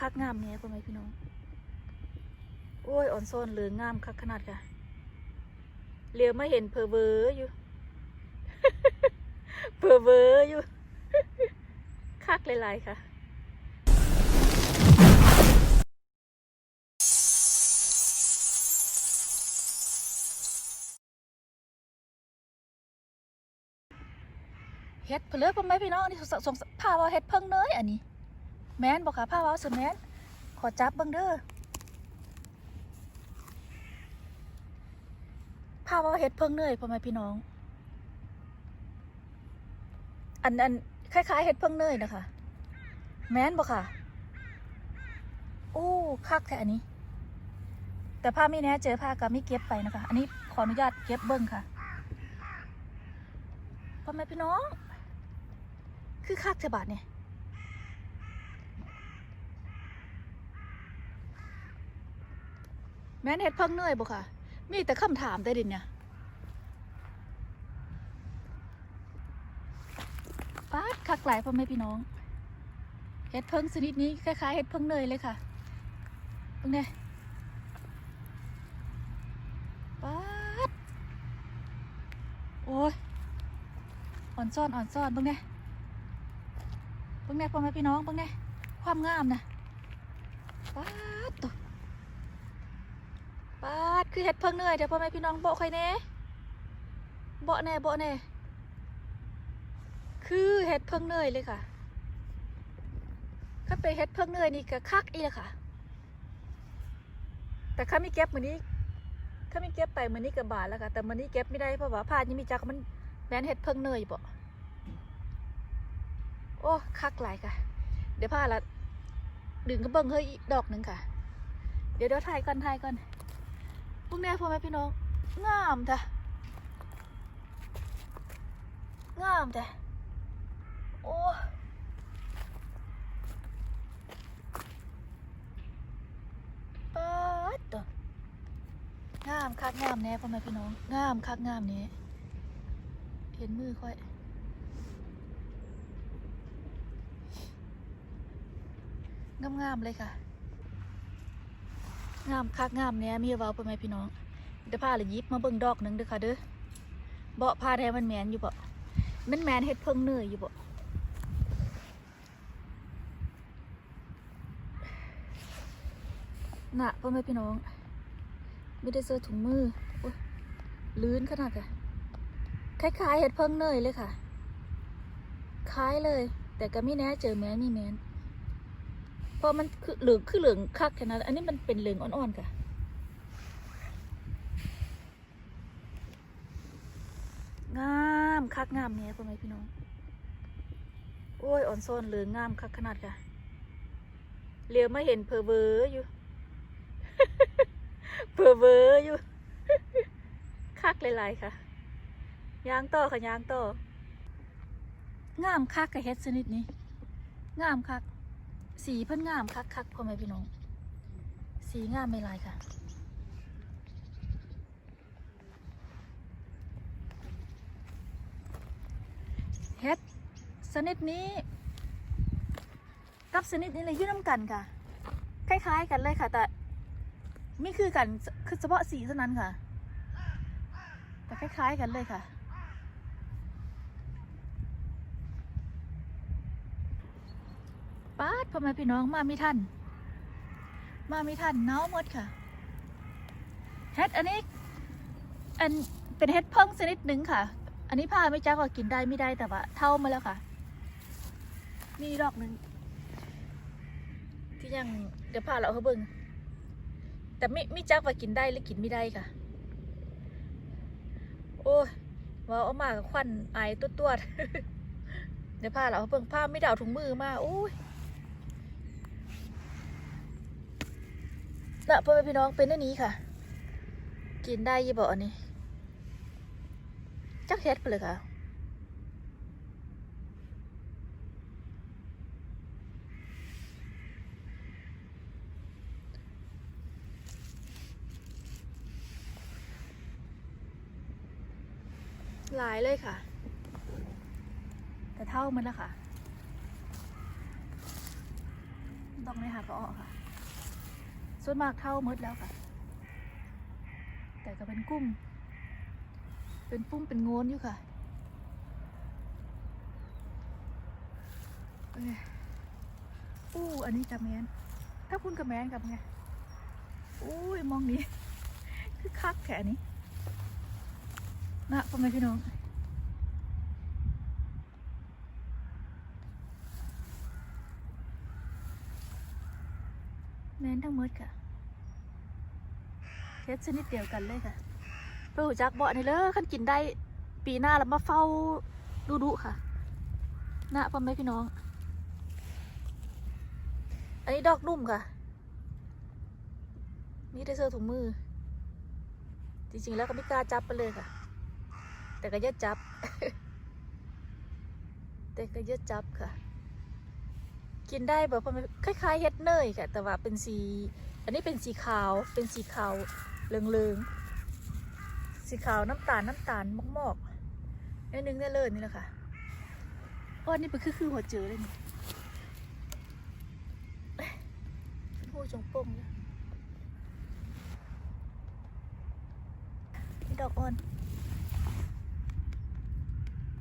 คักงามเนี่ยพ่อแม่พี่น้อง โอ้ยอ่อนซ่อนเหลืองงามคักขนาดค่ะเหลียวไม่เห็นเพอเวอร์อยู่ เพอเวอร์อยู่ คักหลายๆค่ะเฮ็ดเพลือพ่อแม่พี่น้องอันนี้สงสงผ้าว่าเฮ็ดเพิ่งเนยอันนี้ แมนบอกค่ะผ้าว่าสุดแมนขอจับเบิ่งเด้อผ้าว่าเฮ็ดเพิ่งเนยพ่อแม่พี่น้อง อันอันคล้ายๆเฮ็ดเพิ่งเนยนะคะ แมนบอกค่ะโอ้คักแท้อันนี้ แต่ผ้าไม่แน่เจอผ้าก็ไม่เก็บไปนะคะ อันนี้ขออนุญาตเก็บเบิ่งค่ะพ่อแม่พี่น้อง คือคักเทบาทเนี่ย แม่นเฮ็ดเพิ่งเหนื่อยบ่ค่ะ มีแต่คำถามได้ดินเนี่ยป้าดคักหลายพ่อแม่พี่น้องเฮ็ดเพิ่งชนิดนี้คล้ายๆเฮ็ดเพิ่งเนยเลยค่ะเพิ่งเนี่ยป้าดโอ้ยอ่อนซ่อนอ่อนซ่อนเบิ่งเนี่ยเบิ่งเนี่ยพ่อแม่พี่น้องเบิ่งเนี่ยความงามนะป้าดตัว ปาดคือเห็ดเพิ่งเหนื่อยเดี๋ยวพ่อแม่พี่น้องโบใครแน่โบแน่โบแน่คือเห็ดเพิ่งเหนื่อยเลยค่ะถ้าเป็นเห็ดเพิ่งเหนื่อยนี่ก็คักอีลยค่ะ แต่ข้ามีเก็บมือนี้ข้ามีเก็บไปมือนี้กับบาทแล้วค่ะแต่มือนี้เก็บไม่ได้เพราะว่าผ้ายังมีจักมันแมนเห็ดเพิ่งเหนื่อยบ่โอ้คักหลายค่ะ เดี๋ยวพาละดึงกระเบิ้งเฮ้ยดอกหนึ่งค่ะ เดี๋ยวเดี๋ยวถ่ายก่อนถ่ายก่อน พวกแน่พ่อแม่พี่น้อง งามจ้ะงามจ้ะโอ้ปัดตัวงามคักงามแน่พ่อแม่พี่น้อง งามคักงามนี้เห็นมือค่อยงามๆเลยค่ะ งามคักงามเนี้ยมีเว้าไปไหมพี่น้องเดี๋ยวพาเลยยิบมาเบิ่งดอกหนึ่งเด้อค่ะเด้อเบาะพาแท้มันแมนอยู่บ่มันแมนเฮ็ดเพิ่งเนยอยู่บ่น่ะพ่อแม่พี่น้องไม่ได้เสื้อถุงมือลื่นขนาดอะคล้ายๆเห็ดเพิ่งเนยเลยค่ะ คล้ายเลย แต่ก็ไม่แน่เจอแม้มีแมน เพราะมันคือเหลืองคือเหลืองคักแค่นั้นอันนี้มันเป็นเหลืองอ่อนๆค่ะ งามคักงามเนี่ยพ่อแม่พี่น้อง โอ้ยอ่อนซ่อนเหลืองงามคักขนาดค่ะเลี้ยวไม่เห็นเพอเวอร์อยู่ เพอเวอร์อยู่ คักหลายๆค่ะ ยางต่อค่ะยางต่อ งามคักกับเฮ็ดชนิดนี้ งามคัก สีเพิ่นงามคักคักพ่อแม่พี่น้อง สีงามไม่ลายค่ะ เฮ็ดชนิดนี้ กับชนิดนี้เลยยื่น้ำกันค่ะ คล้าย ๆ กันเลยค่ะ แต่ไม่คือกันคือเฉพาะสีเท่านั้นค่ะ แต่คล้าย ๆ กันเลยค่ะ ป้าด พ่อแม่พี่น้องมาไม่ทันมาไม่ทันเน้าหมดค่ะเฮ็ดอันนี้อันเป็นเฮ็ดเพิ่งชนิดหนึ่งค่ะ อันนี้ผ้าไม่จ้าก็กินได้ไม่ได้แต่ว่าเท่ามาแล้วค่ะ มีดอกหนึ่งที่ยังเดี๋ยวผ้าเราเขาเบิ่งแต่ไม่ไม่จ้าว่ากินได้หรือกินไม่ได้ค่ะ โอ้ยว่าเอามากับควันไอายตัวตัวเดี๋ยวผ้าเราเขาเบิ่งผ้าไม่ได้เอาถุงมือมาโอ้ย นะพ่อแม่พี่น้องเป็นอันนี้ค่ะ กินได้ยี่บอกอันนี้ จักเฮ็ดไปเลยค่ะหลายเลยค่ะ แต่เท่ามันล้วค่ะดองในหากระอ้อค่ะ ส่วนมากเท่าหมดแล้วค่ะ แต่ก็เป็นกุ้งเป็นปุ้มเป็นโงนอยู่ค่ะอู้อันนี้กับแมน ถ้าคุณกับแมนกับไงอุ้ยมองนี้ คือคักแค่นี้นะพ่อแม่พี่น้อง แมนทั้งหมดค่ะเฮ็ดชนิดเดียวกันเลยค่ะไปหูจักเบาะนี่เลยขันกินได้ ปีหน้าเรามาเฝ้าดูดุค่ะนะพ่อแม่พี่น้อง อันนี้ดอกนุ่มค่ะมีได้เสื้อถุงมือ จริงๆแล้วก็ไม่กล้าจับไปเลยค่ะ แต่ก็ยอะจับ แต่ก็ยอะจับค่ะ กินได้แบบคล้ายๆเฮ็ดเนยค่ะ แต่ว่าเป็นสี อันนี้เป็นสีขาว เป็นสีขาวเหลืองๆ สีขาวน้ำตาลน้ำตาลมอกๆนิดนึงได้เลยนี่แหละค่ะอ้อนี่เป็นคือคือหัวเจือเลยนี่หูจงโป่งเลยนี่ดอกอ่อน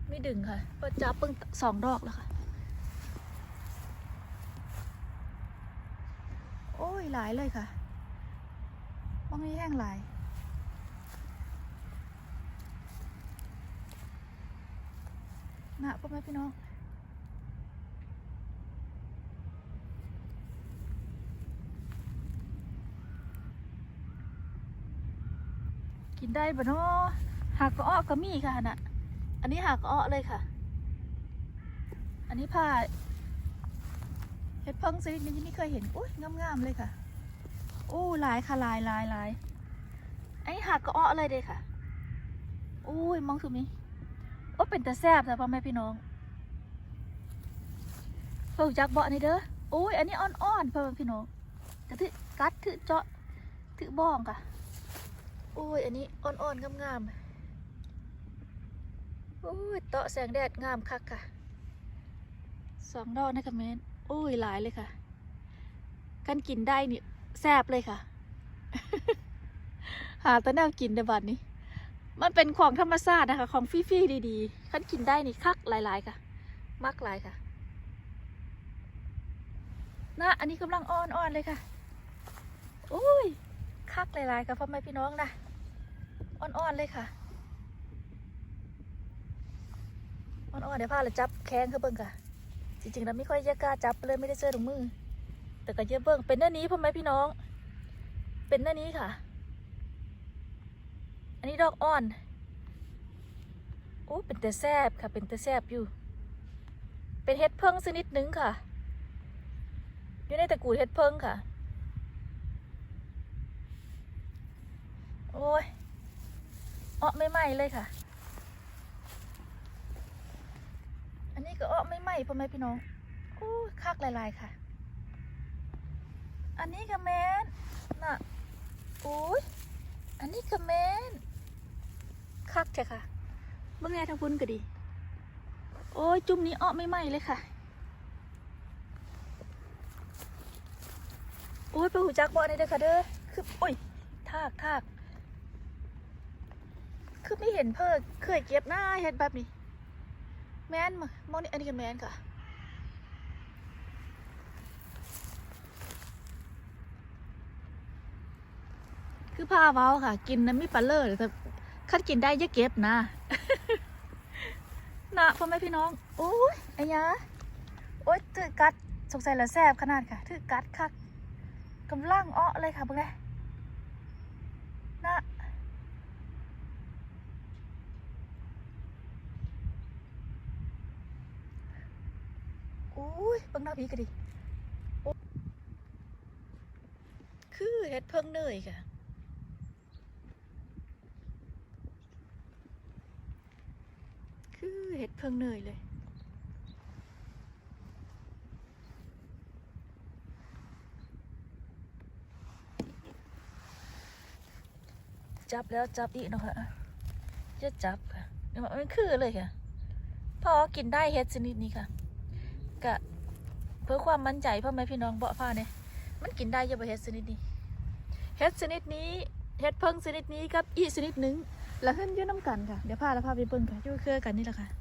ไม่ดึงค่ะเพราจับเพิ่งสองดอกแล้วค่ะ โอ้ย หลายเลยค่ะมองนี้แห้งหลายนะพ่อแม่พี่น้องกินได้ปะเนาะหากกระอ้อก็มีค่ะน่ะอันนี้หากกระอ้อเลยค่ะ อันนี้ผ้าเห็ดเพิ่งซินี่ไม่เคยเห็น อุ้ยงามๆเลยค่ะ อ้ลายค่ะลายลายลายไอ้หักก็อ้อเลยเด้ค่ะอุ้ยมองคือมีโอ้เป็นแต่แซบแต่พ่อแม่พี่น้องเพิ่งจักเบาะนี่เด้อโอ้ยอันนี้อ่อนๆพ่อแม่พี่น้องแต่ถือกัดถือเจาะถือบ้องค่ะโอ้ยอันนี้อ่อนๆงามๆโอ้ยเตาะแสงแดดงามคักค่ะสองดอกนะคอมเมนต์โอ้ยหลายเลยค่ะกันกินได้นี่ แซบเลยค่ะ หาแตะแนวกินในบัดนี้ มันเป็นของธรรมชาตินะคะ ของฟรี่ๆดีๆคันกินได้นี่คักหลายๆค่ะ มักหลายค่ะนะอันนี้กำลังอ่อนๆเลยค่ะโอ้ยคักหลายๆค่ะพ่อแม่พี่น้องนะอ่อนๆเลยค่ะอ่อนๆเดี๋ยวพาเราจับแข้งเขาเบิ่งค่ะ จริงๆแล้วไม่ค่อยจะกล้าจับเลยไม่ได้เสื้อถุงมือ แต่ก็เยอะเบิ่งเป็นหน้านี้พ่อแม่พี่น้อง เป็นหน้านี้ค่ะ อันนี้ดอกอ่อนโอ้เป็นแต่แซบค่ะ เป็นแต่แซบอยู่ เป็นเห็ดเพิ่งชนิดหนึ่งค่ะ อยู่ในตระกูลเห็ดเพิ่งค่ะ โอ้ยอ้อไม่ไหมเลยค่ะ อันนี้ก็อ้อไม่ไหมพ่อแม่พี่น้องโอ้คักลายๆค่ะ อันนี้ก็แมนน่ะโอ้ยอันนี้ก็แมนคักใช่ค่ะเมื่อไงทางพุ่นก็ดี โอ้ย จุ่มนี้อ้อไม่ไหมเลยค่ะ โอ้ยไปหูจักบ่อนี่เด้อค่ะเด้อคือโอ้ยทากทากคือไม่เห็นเพิ่งเคยเก็บหน้าเห็ดแบบนี้ แมนมามองนี่อันนี้ก็แมนค่ะ คือผ้าเว้าค่ะ กินน้ำมีปลาเลอร์แต่คัดกินได้ย่าเก็บนะนะพ่อแม่พี่น้องโอ้ยไอ้ยาโอ้ยถือกัดสงสัยละแซบขนาดค่ะถือกัดคักกำลังอ้อเลยค่ะเบิ่งเลยนะโอ้ยเบิ่งหน้าพีก็ดิ คือเฮ็ดเพิ่งเนยค่ะ คือ เห็ดเพิ่งเนยเลย จับแล้วจับอีกนะคะจะจับค่ะมันคือเลยค่ะพอกินได้เห็ดชนิดนี้ค่ะกะเพื่อความมั่นใจพ่อแม่พี่น้องเบาะผ้าเนี่ยมันกินได้ยังบ่เฮ็ดชนิดนี้เฮ็ดชนิดนี้เฮ็ดเพิ่งชนิดนี้กับอีชนิดหนึงแล้วขึ้นยืนน้ำกันค่ะ เดี๋ยวพาแล้วพาไปเบิ่งค่ะยู่เครือกันนี่แหละค่ะ